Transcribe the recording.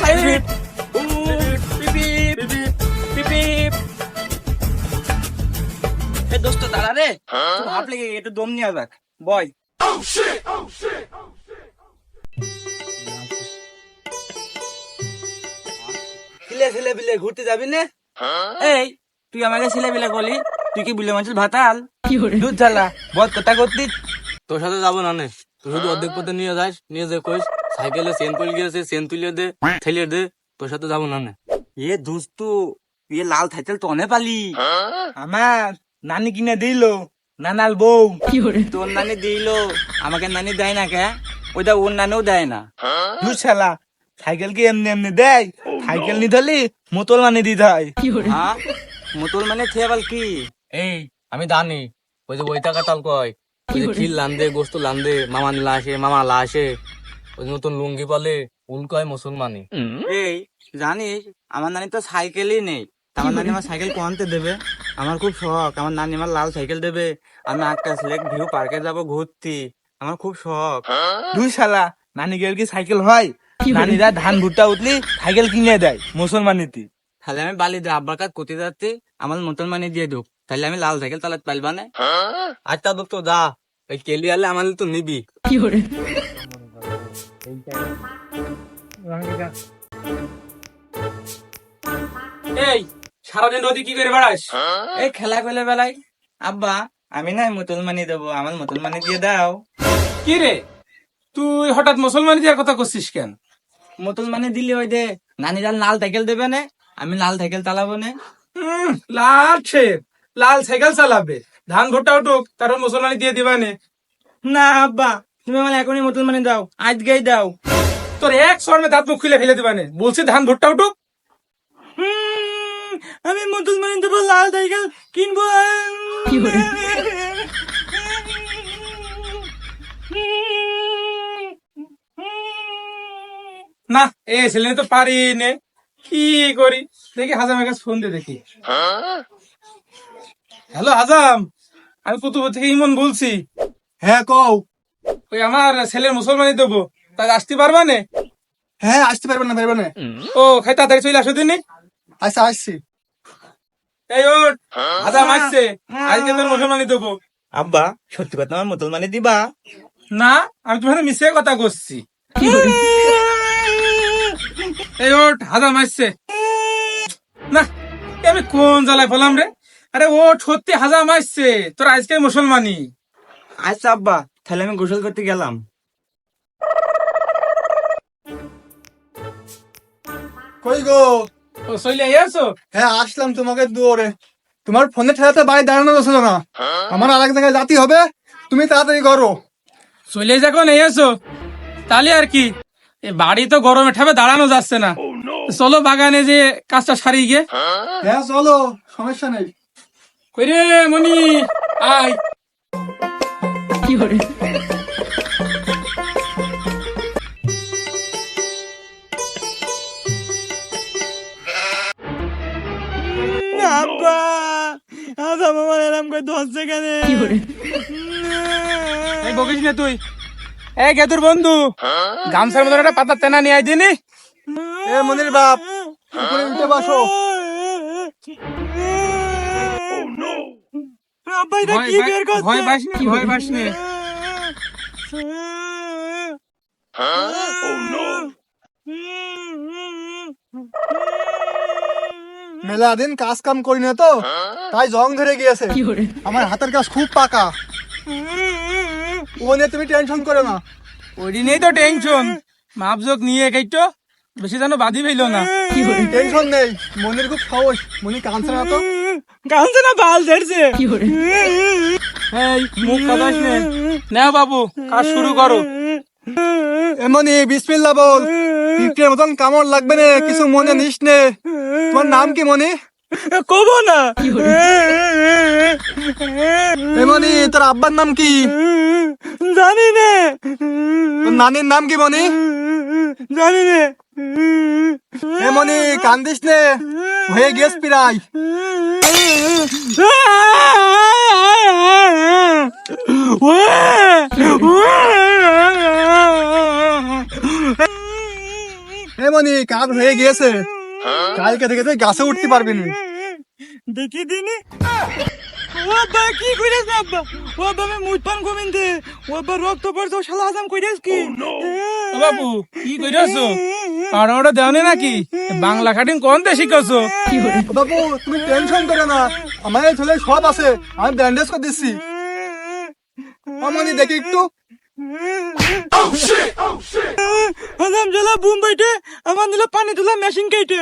Side পিপিপ পিপিপ এ দোস্ত দাঁড়া রে তো লেগে একটু দম নিয়ে যাক বয় ছেলে ছেলে বিলে ঘুরতে যাবি না? এই তুই আমাকে ছেলে বিলে বলি তুই কি বিলে ভাতাল দুধ ঝালা বদ কথা করতি তোর সাথে যাব না নে। তুই শুধু অর্ধেক পথে নিয়ে যাস নিয়ে যে কইস। সাইকেলে চেন তুলে গিয়েছে চেন তুলে দে ঠেলিয়ে দে তোর সাথে যাব না নে। এ দোস্ত এ লাল সাইকেল তো অনে পালি। আমার নানি কিনে দিল নানাল বউ। তোর নানি দিল আমাকে নানি দেয় না কে? ওইটা ওর নানিও দেয় না। সাইকেল কি এমনি এমনি দেয়? সাইকেল নি ধরলি মোতল মানে দিতে হয়। হ্যাঁ মোতল মানে থেবাল কি? এই আমি জানি। ওই যে ওই টাকা তাল কয়। ওই যে খিল লান্দে গোস্ত লান্দে মামা লা আসে মামা লা আসে। ওই নতুন লুঙ্গি পালে উল কয় মুসলমানি। এই জানিস আমার নানি তো সাইকেলই নেই। আমার নানি আমার সাইকেল কোয়ান্তে দেবে? আমার খুব শখ। আমার নানি আমার লাল সাইকেল দেবে। আমি আকাশ লেক ভিউ পার্কে যাব ঘুরতে। আমার খুব শখ। দুই শালা নানি গেল কি সাইকেল হয়? নানিরা ধান ভুট্টা উঠলি সাইকেল কিনে দেয় মুসলমানিতি। তাহলে আমি বালি দিয়ে আব্বার কাজ করতে যাচ্ছি আমার মুসলমানি দিয়ে ঢুক তাহলে আমি লাল সাইকেল চালাতে পারবা না আচ্ছা তো যা। ওই কেলি আলে আমার তো নিবি। এই সারাদিন রোদি কি করে বেড়াস? এই খেলা করলে বেলায় আব্বা আমি নাই মুসলমানি দেবো আমার মুসলমানি দিয়ে দাও। কি রে? তুই হঠাৎ মুসলমান দেওয়ার কথা করছিস কেন? মুসলমানি দিলে ওই দে নানিরা লাল সাইকেল দেবে না আমি লাল সাইকেল চালাবো না। লাল ছেপ লাল সাইকেল চালাবে। ধান ভুট্টা উঠুক তারপর মুসলমানি দিয়ে দিবানে না আব্বা তুমি আমার এখনই মুসলমানি দাও আজকেই দাও। তোর এক শর্মে দাঁত মুখ খুলে ফেলে দিবানে। বলছি ধান ভুট্টা উঠুক। আমি মুসলমানি দেবো লাল সাইকেল কিনবো। না এ ছেলে তো পারি নে। কি করি? দেখি হাজামের কাছে ফোন দিয়ে দেখি। হ্যালো হাজাম আমি কুতুব থেকে ইমন বলছি। হ্যাঁ কও। ওই আমার ছেলের মুসলমানি দেবো। তাই আসতে পারবা নে? হ্যাঁ আসতে পারবে না পারবে না। ও খাই তাড়াতাড়ি চলে আসো দিনই আচ্ছা আসছি। এই ওট হাজাম আসছে আজকে তোর মুসলমানি দেবো। আব্বা সত্যি কথা আমার মুসলমানি দিবা? না আমি তোমার মিশে কথা করছি। এই ওট হাজাম আসছে না আমি কোন জ্বালায় ফেলাম রে? আরে ওট সত্যি হাজাম আসছে তোর আজকে মুসলমানি আচ্ছা আব্বা তাহলে আমি গোসল করতে গেলাম। কই গো? ও চলে আসো হ্যাঁ আসলাম তোমাকে দৌড়ে তোমার ফোনে ঠেলাতে বাড়ি দাঁড়ানো যাচ্ছিল না। আমার আর এক জায়গায় জাতি হবে তুমি তাড়াতাড়ি করো। চলে যখন তাহলে আর কি? এ বাড়ি তো গরমে ঠাবে দাঁড়ানো যাচ্ছে না। চলো বাগানে যে কাজটা সারিয়ে গিয়ে। হ্যাঁ চলো সমস্যা নেই। কই রে মনি? আয়। আমার এরম করে দশ সেকেন্ডে এই বকিস না তুই। এই গেতুর বন্ধু। গামছার মতন একটা পাতা তেনা নিয়ে আই দিনি। এ মনির বাপ উপরে উঠে বসো। এটা কি বের করছে? ভয় পাস না ভয় পাস না। মেলা দিন কাজ কাম করি না তো তাই জং ধরে গিয়েছে। আমার হাতের কাজ খুব পাকা। ও নিয়ে তুমি টেনশন করো না। ওই তো টেনশন মাপজোক নিয়ে খাইতো বেশি যেন বাধি ফেলো না। টেনশন নেই। মনির খুব সাহস। মনি কাঁদছে না তো? কাঁদছে না বাল এই মুখ কাদাস নে। বাবু কাজ শুরু করো। এমনি বিসমিল্লা বল। পিঁপড়ের মতন কামড় লাগবে না কিছু মনে নিস নে। তোমার নাম কি মনি? কবো না। এমনি তোর আব্বার নাম কি? জানি না। তোর নানির নাম কি মনি? জানি না এমনি কান্দিস নে হয়ে গেছ প্রায় এমনই কাজ হয়ে গিয়েছে। কালকে থেকে তুই গাছে উঠতে পারবি না। দেখি দিনি। ও আব্বা কি কইরাস আব্বা? ও আব্বা আমি মুত পান কমিনতে। ও আব্বা রক্ত পড়ছে শালা আজাম কইরাস কি? ও বাবু কি কইরাছো আর ওটা দেওনি নাকি বাংলা কাটিং কোন দেশে শিখাছো বাবু তুমি টেনশন করো না আমার এই ছেলে সব আছে আমি ব্যান্ডেজ করে দিচ্ছি অমনি দেখি একটু আজাম জ্বালা বুম বাইটে আমার নিলে পানি তোলা মেশিন কাইটে